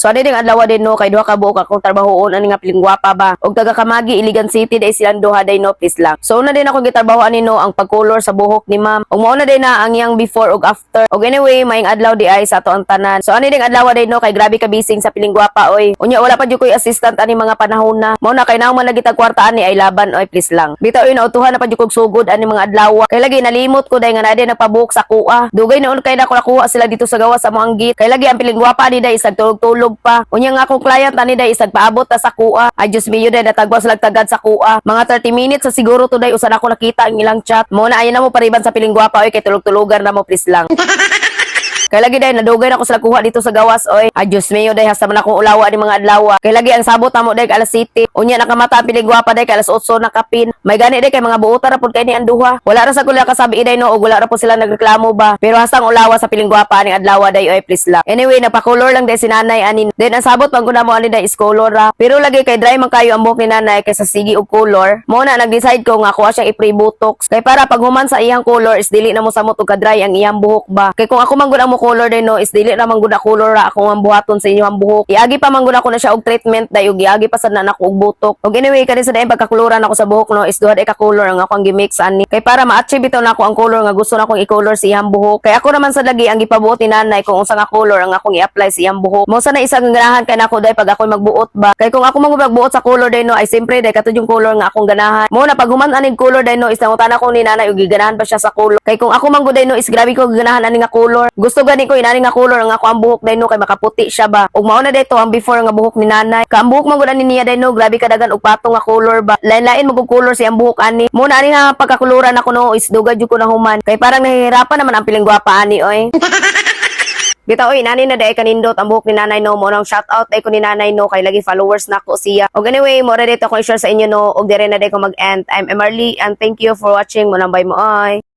So adi ding adlaw din no kay duha ka buok akong trabahoon ani nga piling gwapa ba. Og taga Kamagi Iligan City day silang duha day no please lang. So una din ako gitrabahoan ni no ang pagkolor sa buhok ni ma'am. Og mao na din na ang iyang before og after. Og anyway, maing adlaw di ay sa ato ang tanan. So ani ding adlaw day no kay grabe ka bising sa piling gwapa oy. Unya wala pa jud koy assistant ani mga panahon na. Mao na kay naman lagi tag kwarta ani ay laban oy please lang. Bitaw yun nautuhan na pa jud kog sugod ani mga adlaw. Kay lagi nalimot ko day nga na din nagpabuhok sa kuha. Dugay na kay nako nakuha sila dito sa gawa sa mga git. Kay lagi ang piling gwapa ni day isag tulog-tulog pa. Unya nga akong client ani day isag paabot ta sa kuha. Ay just me day natagwa sila tagad sa kuha. Mga 30 minutes sa siguro to day usan ako nakita ang ilang chat. Mo na ayan na mo pariban sa piling gwapa oy kay tulog-tulogan na mo please lang. Kay lagi day nadugay na ko sila kuha dito sa gawas oy. Adios mayo day hasta man akong ulawa ni mga adlaw. Kay lagi ang sabot na mo day alas 7. Unya nakamata ang piling gwapa day kay alas 8 nakapin. May gani day kay mga buota ra pud kay ni ang duha. Wala ra sa kuya kasabi day no og wala ra po sila nagreklamo ba. Pero hasta ang ulawa sa piling gwapa ning adlaw day oy please lang. Anyway napakolor lang day si nanay anin. Then ang sabot guna mo ani day is ra. Pero lagi kay dry man kayo ang buhok ni nanay kaysa sige og color. Mo na nag-decide ko nga kuha siyang i-pre botox. Kay para pag human sa iyang color is dili na mo samot og ka-dry ang iyang buhok ba. Kay kung ako man gud ang color day no is dili na man gud color ra ako ang buhaton sa inyo ang buhok. Iagi pa man gud ako na siya og treatment day ug iagi pa sad na nako og botok. Og anyway kani sa dayon pagkakuluran ako sa buhok no is duha ka color ang ako ang gimix ani. Kay para ma-achieve ito na ako ang color nga gusto na akong i-color sa iyang buhok. Kay ako naman sa lagi ang gipabuot ni nanay kung unsa nga color ang akong i-apply sa iyang buhok. Mo sa na isang ganahan kay nako day pag ako magbuot ba. Kay kung ako magbuot sa color day no ay simpre day katud yung color nga akong ganahan. Mo na pag human aning color day no is nangutan ako ni nanay ug giganahan pa siya sa color. Kay kung ako man gud day no is grabe ko ganahan ani nga color. Gusto gani ko inani nga color nga ako ang buhok day no kay makaputi siya ba. Ug mao na day to ang before nga buhok ni nanay. Ka ang buhok man gud ani niya day no grabe kadagan og patong nga color ba. Lain-lain mo color siyang buhok ani. Mo na ani nga pagkakuluran ako no is dugay jud ko na human. Kay parang nahihirapan naman ang piling gwapa ani oy. Bitaw oy nani na day kanindot ang buhok ni nanay no mo nang shout out day ko ni nanay no kay lagi followers na ko siya. Og anyway mo ra dito ko i-share sa inyo no og dire na day ko mag-end. I'm Emarly and thank you for watching mo lang bye mo oy.